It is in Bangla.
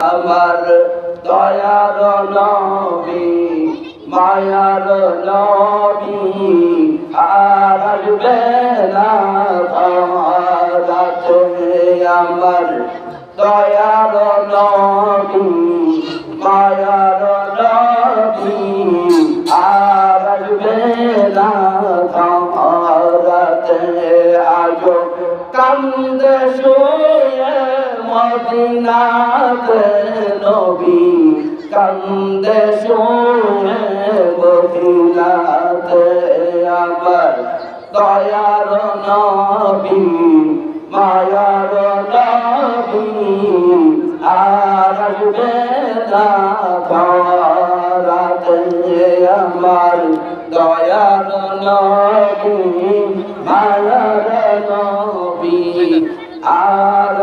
আমার দয়ার নবী, মায়ার নবী, আর আসবে না আমার দয়ার নবী, মায়ার নবী, আর আসবে না কান্দে শুয়ে নাতে নবী কান্দে শুনে বহিলাতে আবার দয়ার নবী মায়ার নবী আর আমার দয়ার নবী মায়ার নবী আর